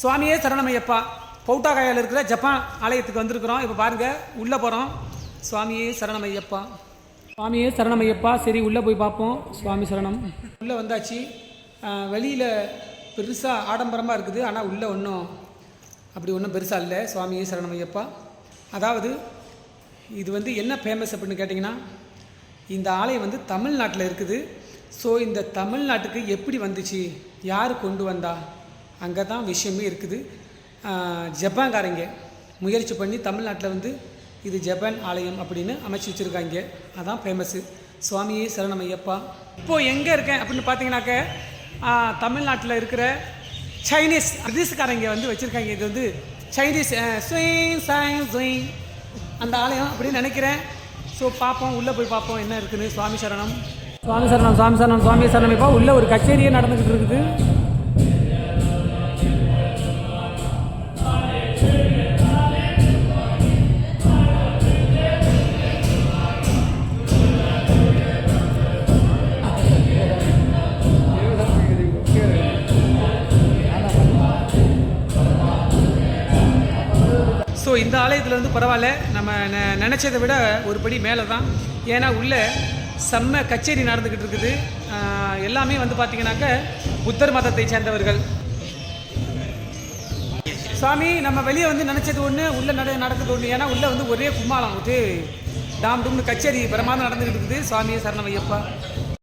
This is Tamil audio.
சுவாமியே சரணமையப்பா. பௌட்டாகாயால் இருக்கிற ஜப்பான் ஆலயத்துக்கு வந்திருக்கிறோம். இப்போ பாருங்கள் உள்ளே போகிறோம் சுவாமியே சரணமையப்பா. சுவாமியே சரணமையப்பா. சரி உள்ளே போய் பார்ப்போம். சுவாமி சரணம். உள்ளே வந்தாச்சு. வெளியில் பெருசாக ஆடம்பரமாக இருக்குது. ஆனால் உள்ளே ஒன்றும் அப்படி ஒன்றும் பெருசாக இல்லை. சுவாமியே சரணமையப்பா. அதாவது இது வந்து என்ன ஃபேமஸ் அப்படின்னு கேட்டிங்கன்னா இந்த ஆலயம் வந்து தமிழ்நாட்டில் இருக்குது. ஸோ இந்த தமிழ்நாட்டுக்கு எப்படி வந்துச்சு? யார் கொண்டு வந்தா? அங்கே தான் விஷயமே இருக்குது. ஜப்பான்காரங்க முயற்சி பண்ணி தமிழ்நாட்டில் வந்து இது ஜப்பான் ஆலயம் அப்படின்னு அமைச்சு வச்சுருக்காங்க. அதான் ஃபேமஸ்ஸு சுவாமியே சரணமையப்பா இப்போது எங்கே இருக்கேன் அப்படின்னு பார்த்தீங்கன்னாக்க தமிழ்நாட்டில் இருக்கிற சைனீஸ் பிரிட்டிஷ்காரங்க வந்து வச்சுருக்காங்க. இது வந்து சைனீஸ் ஸ்விங் சைன் ஸ்விங் அந்த ஆலயம் அப்படின்னு நினைக்கிறேன். ஸோ பார்ப்போம். உள்ளே போய் பார்ப்போம் என்ன இருக்குதுன்னு சுவாமி சரணம். சுவாமி சரணம் சுவாமி சரணம் சுவாமி சரணம். இப்போ உள்ளே ஒரு கச்சேரியே நடந்துக்கிட்டு இருக்குது. ஸோ இந்த ஆலயத்தில் வந்து பரவாயில்ல. நம்ம ந நினச்சதை விட ஒரு படி மேலே தான் ஏன்னா உள்ளே செம்ம கச்சேரி நடந்துக்கிட்டு இருக்குது. எல்லாமே வந்து பார்த்தீங்கன்னாக்க புத்தர் மதத்தை சேர்ந்தவர்கள். சாமி நம்ம வெளியே வந்து நினச்சது ஒன்று உள்ளே நட நடக்குது ஒன்று ஏன்னா உள்ளே வந்து ஒரே கும்மாளம். வந்து டாம் டூம்னு கச்சேரி பிரமாதம் நடந்துக்கிட்டு இருக்குது. சுவாமியை சரணம் ஐயப்பா.